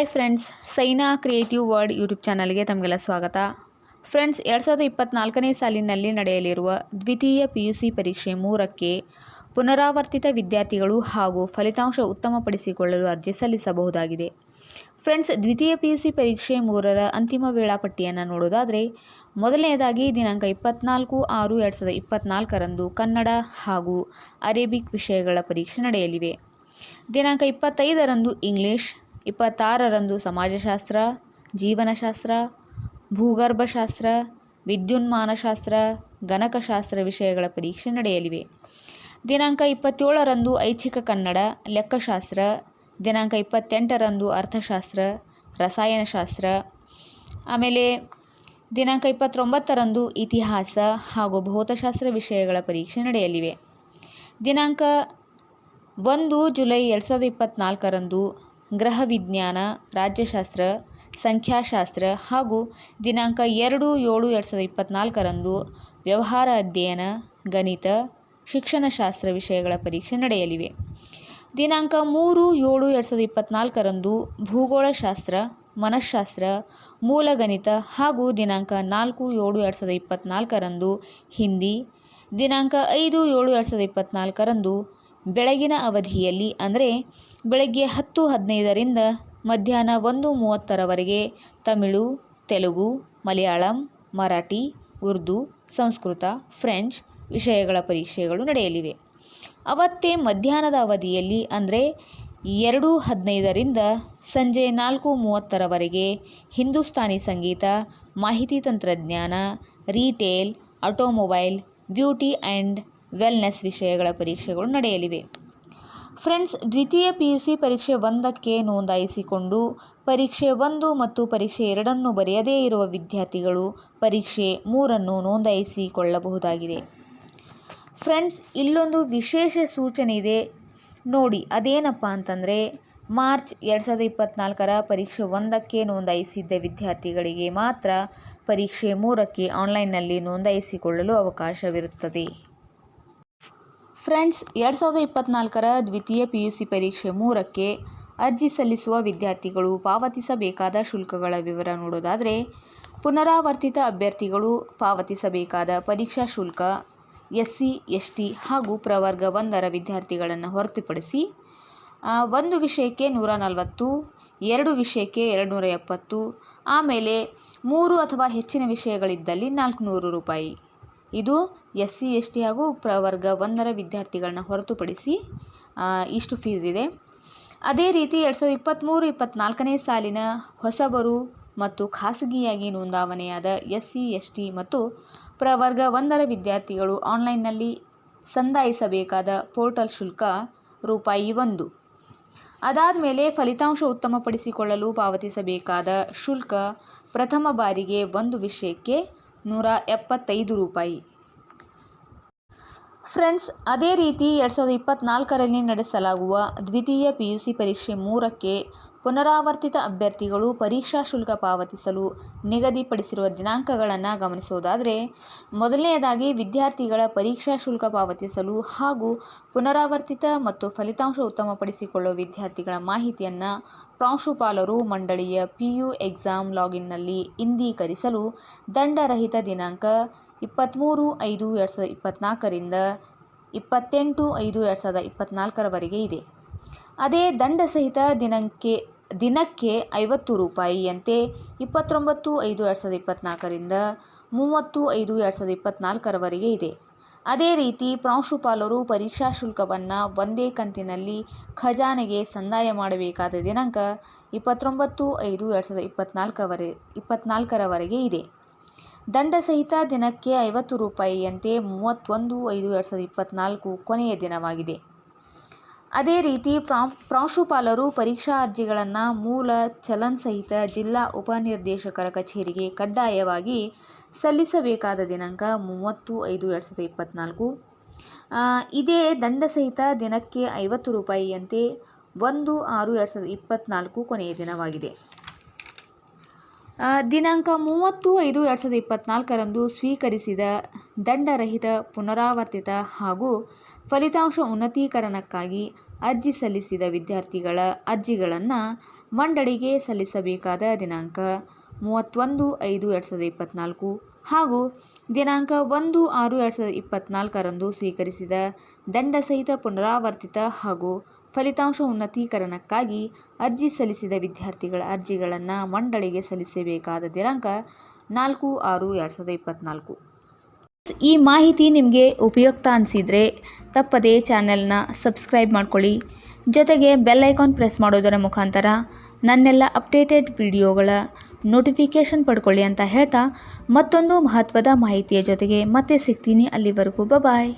Hi friends, Saina creative world YouTube ಚಾನಲ್ಗೆ ತಮಗೆಲ್ಲ ಸ್ವಾಗತ. ಫ್ರೆಂಡ್ಸ್, ಎರಡು ಸಾವಿರದ ಇಪ್ಪತ್ತ್ನಾಲ್ಕನೇ ಸಾಲಿನಲ್ಲಿ ನಡೆಯಲಿರುವ ದ್ವಿತೀಯ ಪಿ ಯು ಸಿ ಪರೀಕ್ಷೆ ಮೂರಕ್ಕೆ ಪುನರಾವರ್ತಿತ ವಿದ್ಯಾರ್ಥಿಗಳು ಹಾಗೂ ಫಲಿತಾಂಶ ಉತ್ತಮಪಡಿಸಿಕೊಳ್ಳಲು ಅರ್ಜಿ ಸಲ್ಲಿಸಬಹುದಾಗಿದೆ. ಫ್ರೆಂಡ್ಸ್, ದ್ವಿತೀಯ ಪಿ ಯು ಸಿ ಪರೀಕ್ಷೆ ಮೂರರ ಅಂತಿಮ ವೇಳಾಪಟ್ಟಿಯನ್ನು ನೋಡೋದಾದರೆ ಮೊದಲನೆಯದಾಗಿ ದಿನಾಂಕ ಇಪ್ಪತ್ನಾಲ್ಕು ಆರು ಎರಡು ಸಾವಿರದ ಇಪ್ಪತ್ತ್ನಾಲ್ಕರಂದು ಕನ್ನಡ ಹಾಗೂ ಅರೇಬಿಕ್ ವಿಷಯಗಳ ಪರೀಕ್ಷೆ ನಡೆಯಲಿವೆ. ದಿನಾಂಕ ಇಪ್ಪತ್ತೈದರಂದು ಇಂಗ್ಲಿಷ್ ಇಪ್ಪತ್ತಾರರಂದು ಸಮಾಜಶಾಸ್ತ್ರ, ಜೀವನಶಾಸ್ತ್ರ, ಭೂಗರ್ಭಶಾಸ್ತ್ರ, ವಿದ್ಯುನ್ಮಾನಶಾಸ್ತ್ರ, ಗಣಕಶಾಸ್ತ್ರ ವಿಷಯಗಳ ಪರೀಕ್ಷೆ ನಡೆಯಲಿವೆ. ದಿನಾಂಕ ಇಪ್ಪತ್ತೇಳರಂದು ಐಚ್ಛಿಕ ಕನ್ನಡ, ಲೆಕ್ಕಶಾಸ್ತ್ರ, ದಿನಾಂಕ ಇಪ್ಪತ್ತೆಂಟರಂದು ಅರ್ಥಶಾಸ್ತ್ರ, ರಸಾಯನಶಾಸ್ತ್ರ, ಆಮೇಲೆ ದಿನಾಂಕ ಇಪ್ಪತ್ತೊಂಬತ್ತರಂದು ಇತಿಹಾಸ ಹಾಗೂ ಭೌತಶಾಸ್ತ್ರ ವಿಷಯಗಳ ಪರೀಕ್ಷೆ ನಡೆಯಲಿವೆ. ದಿನಾಂಕ ಒಂದು ಜುಲೈ ಎರಡು ಸಾವಿರದ ಇಪ್ಪತ್ತ್ನಾಲ್ಕರಂದು ಗ್ರಹ ವಿಜ್ಞಾನ ರಾಜ್ಯಶಾಸ್ತ್ರ, ಸಂಖ್ಯಾಶಾಸ್ತ್ರ ಹಾಗೂ ದಿನಾಂಕ ಎರಡು ಏಳು ಎರಡು ಸಾವಿರದ ಇಪ್ಪತ್ತ್ನಾಲ್ಕರಂದು ವ್ಯವಹಾರ ಅಧ್ಯಯನ, ಗಣಿತ, ಶಿಕ್ಷಣಶಾಸ್ತ್ರ ವಿಷಯಗಳ ಪರೀಕ್ಷೆ ನಡೆಯಲಿವೆ. ದಿನಾಂಕ ಮೂರು ಏಳು ಎರಡು ಸಾವಿರದ ಇಪ್ಪತ್ತ್ನಾಲ್ಕರಂದು ಭೂಗೋಳಶಾಸ್ತ್ರ, ಮನಃಶಾಸ್ತ್ರ, ಮೂಲಗಣಿತ ಹಾಗೂ ದಿನಾಂಕ ನಾಲ್ಕು ಏಳು ಎರಡು ಸಾವಿರದ ಇಪ್ಪತ್ತ್ನಾಲ್ಕರಂದು ಹಿಂದಿ, ದಿನಾಂಕ ಐದು ಏಳು ಎರಡು ಸಾವಿರದ ಇಪ್ಪತ್ತ್ನಾಲ್ಕರಂದು ಬೆಳಗಿನ ಅವಧಿಯಲ್ಲಿ, ಅಂದರೆ ಬೆಳಗ್ಗೆ ಹತ್ತು ಹದಿನೈದರಿಂದ ಮಧ್ಯಾಹ್ನ ಒಂದು ಮೂವತ್ತರವರೆಗೆ ತಮಿಳು, ತೆಲುಗು, ಮಲಯಾಳಂ, ಮರಾಠಿ, ಉರ್ದು, ಸಂಸ್ಕೃತ, ಫ್ರೆಂಚ್ ವಿಷಯಗಳ ಪರೀಕ್ಷೆಗಳು ನಡೆಯಲಿವೆ. ಅವತ್ತೇ ಮಧ್ಯಾಹ್ನದ ಅವಧಿಯಲ್ಲಿ, ಅಂದರೆ ಎರಡು ಹದಿನೈದರಿಂದ ಸಂಜೆ ನಾಲ್ಕು ಮೂವತ್ತರವರೆಗೆ ಹಿಂದೂಸ್ತಾನಿ ಸಂಗೀತ, ಮಾಹಿತಿ ತಂತ್ರಜ್ಞಾನ, retail, automobile, beauty and wellness ವಿಷಯಗಳ ಪರೀಕ್ಷೆಗಳು ನಡೆಯಲಿವೆ. ಫ್ರೆಂಡ್ಸ್ ದ್ವಿತೀಯ ಪಿ ಯು ಸಿ ಪರೀಕ್ಷೆ ಒಂದಕ್ಕೆ ನೋಂದಾಯಿಸಿಕೊಂಡು ಪರೀಕ್ಷೆ ಒಂದು ಮತ್ತು ಪರೀಕ್ಷೆ ಎರಡನ್ನು ಬರೆಯದೇ ಇರುವ ವಿದ್ಯಾರ್ಥಿಗಳು ಪರೀಕ್ಷೆ ಮೂರನ್ನು ನೋಂದಾಯಿಸಿಕೊಳ್ಳಬಹುದಾಗಿದೆ. ಫ್ರೆಂಡ್ಸ್ ಇಲ್ಲೊಂದು ವಿಶೇಷ ಸೂಚನೆ ಇದೆ. ನೋಡಿ, ಅದೇನಪ್ಪ ಅಂತಂದರೆ, ಮಾರ್ಚ್ ಎರಡು ಸಾವಿರದ ಇಪ್ಪತ್ತ್ನಾಲ್ಕರ ಪರೀಕ್ಷೆ ಒಂದಕ್ಕೆ ನೋಂದಾಯಿಸಿದ್ದ ವಿದ್ಯಾರ್ಥಿಗಳಿಗೆ ಮಾತ್ರ ಪರೀಕ್ಷೆ ಮೂರಕ್ಕೆ ಆನ್ಲೈನ್ನಲ್ಲಿ ನೋಂದಾಯಿಸಿಕೊಳ್ಳಲು ಅವಕಾಶವಿರುತ್ತದೆ. ಫ್ರೆಂಡ್ಸ್, ಎರಡು ಸಾವಿರದ ಇಪ್ಪತ್ನಾಲ್ಕರ ದ್ವಿತೀಯ ಪಿ ಯು ಸಿ ಪರೀಕ್ಷೆ ಮೂರಕ್ಕೆ ಅರ್ಜಿ ಸಲ್ಲಿಸುವ ವಿದ್ಯಾರ್ಥಿಗಳು ಪಾವತಿಸಬೇಕಾದ ಶುಲ್ಕಗಳ ವಿವರ ನೋಡೋದಾದರೆ, ಪುನರಾವರ್ತಿತ ಅಭ್ಯರ್ಥಿಗಳು ಪಾವತಿಸಬೇಕಾದ ಪರೀಕ್ಷಾ ಶುಲ್ಕ ಎಸ್ ಸಿ ಎಸ್ ಟಿ ಹಾಗೂ ಪ್ರವರ್ಗ ಒಂದರ ವಿದ್ಯಾರ್ಥಿಗಳನ್ನು ಹೊರತುಪಡಿಸಿ ಒಂದು ವಿಷಯಕ್ಕೆ ನೂರ ನಲವತ್ತು, ಎರಡು ವಿಷಯಕ್ಕೆ ಎರಡು ನೂರ ಎಪ್ಪತ್ತು, ಆಮೇಲೆ ಮೂರು ಅಥವಾ ಹೆಚ್ಚಿನ ವಿಷಯಗಳಿದ್ದಲ್ಲಿ ನಾಲ್ಕುನೂರು ರೂಪಾಯಿ. ಇದು ಎಸ್ ಸಿ, ಎಸ್ ಟಿ ಹಾಗೂ ಪ್ರವರ್ಗ ಒಂದರ ವಿದ್ಯಾರ್ಥಿಗಳನ್ನ ಹೊರತುಪಡಿಸಿ ಇಷ್ಟು ಫೀಸ್ ಇದೆ. ಅದೇ ರೀತಿ ಎರಡು ಸಾವಿರದ ಇಪ್ಪತ್ತ್ಮೂರು ಇಪ್ಪತ್ತ್ನಾಲ್ಕನೇ ಸಾಲಿನ ಹೊಸಬರು ಮತ್ತು ಖಾಸಗಿಯಾಗಿ ನೋಂದಾವಣೆಯಾದ ಎಸ್ ಸಿ, ಎಸ್ ಟಿ ಮತ್ತು ಪ್ರವರ್ಗ ಒಂದರ ವಿದ್ಯಾರ್ಥಿಗಳು ಆನ್ಲೈನ್ನಲ್ಲಿ ಸಂದಾಯಿಸಬೇಕಾದ ಪೋರ್ಟಲ್ ಶುಲ್ಕ ರೂಪಾಯಿ ಒಂದು. ಅದಾದ ಮೇಲೆ ಫಲಿತಾಂಶ ಉತ್ತಮಪಡಿಸಿಕೊಳ್ಳಲು ಪಾವತಿಸಬೇಕಾದ ಶುಲ್ಕ ಪ್ರಥಮ ಬಾರಿಗೆ ಒಂದು ವಿಷಯಕ್ಕೆ ನೂರ ಎಪ್ಪತ್ತೈದು ರೂಪಾಯಿ. ಫ್ರೆಂಡ್ಸ್, ಅದೇ ರೀತಿ ಎರಡು ಸಾವಿರದ ಇಪ್ಪತ್ತ್ನಾಲ್ಕರಲ್ಲಿ ನಡೆಸಲಾಗುವ ದ್ವಿತೀಯ ಪಿ ಯು ಸಿ ಪರೀಕ್ಷೆ ಮೂರಕ್ಕೆ ಪುನರಾವರ್ತಿತ ಅಭ್ಯರ್ಥಿಗಳು ಪರೀಕ್ಷಾ ಶುಲ್ಕ ಪಾವತಿಸಲು ನಿಗದಿಪಡಿಸಿರುವ ದಿನಾಂಕಗಳನ್ನು ಗಮನಿಸೋದಾದರೆ ಮೊದಲನೆಯದಾಗಿ ವಿದ್ಯಾರ್ಥಿಗಳ ಪರೀಕ್ಷಾ ಶುಲ್ಕ ಪಾವತಿಸಲು ಹಾಗೂ ಪುನರಾವರ್ತಿತ ಮತ್ತು ಫಲಿತಾಂಶ ಉತ್ತಮಪಡಿಸಿಕೊಳ್ಳುವ ವಿದ್ಯಾರ್ಥಿಗಳ ಮಾಹಿತಿಯನ್ನು ಪ್ರಾಂಶುಪಾಲರು ಮಂಡಳಿಯ ಪಿ ಯು ಎಕ್ಸಾಮ್ ಲಾಗಿನ್ನಲ್ಲಿ ಇಂದೀಕರಿಸಲು ದಂಡರಹಿತ ದಿನಾಂಕ ಇಪ್ಪತ್ತ್ಮೂರು ಐದು ಎರಡು ಸಾವಿರದ ಇಪ್ಪತ್ತ್ನಾಲ್ಕರಿಂದ ಇಪ್ಪತ್ತೆಂಟು ಐದು ಎರಡು ಸಾವಿರದ ಇಪ್ಪತ್ತ್ನಾಲ್ಕರವರೆಗೆ ಇದೆ. ಅದೇ ದಂಡ ಸಹಿತ ದಿನಕ್ಕೆ ದಿನಕ್ಕೆ ಐವತ್ತು ರೂಪಾಯಿಯಂತೆ ಇಪ್ಪತ್ತೊಂಬತ್ತು ಐದು ಎರಡು ಸಾವಿರದ ಇಪ್ಪತ್ತ್ನಾಲ್ಕರಿಂದ ಮೂವತ್ತು ಐದು ಎರಡು ಸಾವಿರದ ಇಪ್ಪತ್ತ್ನಾಲ್ಕರವರೆಗೆ ಇದೆ. ಅದೇ ರೀತಿ ಪ್ರಾಂಶುಪಾಲರು ಪರೀಕ್ಷಾ ಶುಲ್ಕವನ್ನು ಒಂದೇ ಕಂತಿನಲ್ಲಿ ಖಜಾನೆಗೆ ಸಂದಾಯ ಮಾಡಬೇಕಾದ ದಿನಾಂಕ ಇಪ್ಪತ್ತೊಂಬತ್ತು ಐದು ಎರಡು ಸಾವಿರದ ಇಪ್ಪತ್ತ್ನಾಲ್ಕವರೆ ಇಪ್ಪತ್ತ್ನಾಲ್ಕರವರೆಗೆ ಇದೆ. ದಂಡ ಸಹಿತ ದಿನಕ್ಕೆ ಐವತ್ತು ರೂಪಾಯಿಯಂತೆ ಮೂವತ್ತೊಂದು ಐದು ಎರಡು ಸಾವಿರದ ಇಪ್ಪತ್ತ್ನಾಲ್ಕು ಕೊನೆಯ ದಿನವಾಗಿದೆ. ಅದೇ ರೀತಿ ಪ್ರಾಂಶುಪಾಲರು ಪರೀಕ್ಷಾ ಅರ್ಜಿಗಳನ್ನು ಮೂಲ ಚಲನ್ ಸಹಿತ ಜಿಲ್ಲಾ ಉಪನಿರ್ದೇಶಕರ ಕಚೇರಿಗೆ ಕಡ್ಡಾಯವಾಗಿ ಸಲ್ಲಿಸಬೇಕಾದ ದಿನಾಂಕ ಮೂವತ್ತು ಐದು ಎರಡು ಸಾವಿರದ ಇಪ್ಪತ್ತ್ನಾಲ್ಕು ಇದೇ ದಂಡ ಸಹಿತ ದಿನಕ್ಕೆ ಐವತ್ತು ರೂಪಾಯಿಯಂತೆ ಒಂದು ಆರು ಎರಡು ಸಾವಿರದ ಇಪ್ಪತ್ತ್ನಾಲ್ಕು ಕೊನೆಯ ದಿನವಾಗಿದೆ. ದಿನಾಂಕ ಮೂವತ್ತು ಐದು ಎರಡು ಸಾವಿರದ ಇಪ್ಪತ್ತ್ನಾಲ್ಕರಂದು ಸ್ವೀಕರಿಸಿದ ದಂಡರಹಿತ ಪುನರಾವರ್ತಿತ ಹಾಗೂ ಫಲಿತಾಂಶ ಉನ್ನತೀಕರಣಕ್ಕಾಗಿ ಅರ್ಜಿ ಸಲ್ಲಿಸಿದ ವಿದ್ಯಾರ್ಥಿಗಳ ಅರ್ಜಿಗಳನ್ನು ಮಂಡಳಿಗೆ ಸಲ್ಲಿಸಬೇಕಾದ ದಿನಾಂಕ ಮೂವತ್ತೊಂದು ಐದು ಎರಡು ಸಾವಿರದ ಇಪ್ಪತ್ತ್ನಾಲ್ಕು ಹಾಗೂ ದಿನಾಂಕ ಒಂದು ಆರು ಎರಡು ಸಾವಿರದ ಇಪ್ಪತ್ತ್ನಾಲ್ಕರಂದು ಸ್ವೀಕರಿಸಿದ ದಂಡ ಸಹಿತ ಪುನರಾವರ್ತಿತ ಹಾಗೂ ಫಲಿತಾಂಶ ಉನ್ನತೀಕರಣಕ್ಕಾಗಿ ಅರ್ಜಿ ಸಲ್ಲಿಸಿದ ವಿದ್ಯಾರ್ಥಿಗಳ ಅರ್ಜಿಗಳನ್ನು ಮಂಡಳಿಗೆ ಸಲ್ಲಿಸಬೇಕಾದ ದಿನಾಂಕ ನಾಲ್ಕು ಆರು ಎರಡು ಸಾವಿರದ ಇಪ್ಪತ್ತ್ನಾಲ್ಕು ಈ ಮಾಹಿತಿ ನಿಮಗೆ ಉಪಯುಕ್ತ ಅನಿಸಿದರೆ ತಪ್ಪದೇ ಚಾನೆಲ್ನ ಸಬ್ಸ್ಕ್ರೈಬ್ ಮಾಡ್ಕೊಳ್ಳಿ. ಜೊತೆಗೆ ಬೆಲ್ ಐಕಾನ್ ಪ್ರೆಸ್ ಮಾಡೋದರ ಮುಖಾಂತರ ನನ್ನೆಲ್ಲ ಅಪ್ಡೇಟೆಡ್ ವಿಡಿಯೋಗಳ ನೋಟಿಫಿಕೇಷನ್ ಪಡ್ಕೊಳ್ಳಿ ಅಂತ ಹೇಳ್ತಾ ಮತ್ತೊಂದು ಮಹತ್ವದ ಮಾಹಿತಿಯ ಜೊತೆಗೆ ಮತ್ತೆ ಸಿಗ್ತೀನಿ ಅಲ್ಲಿವರೆಗೂ. ಬಾಯ್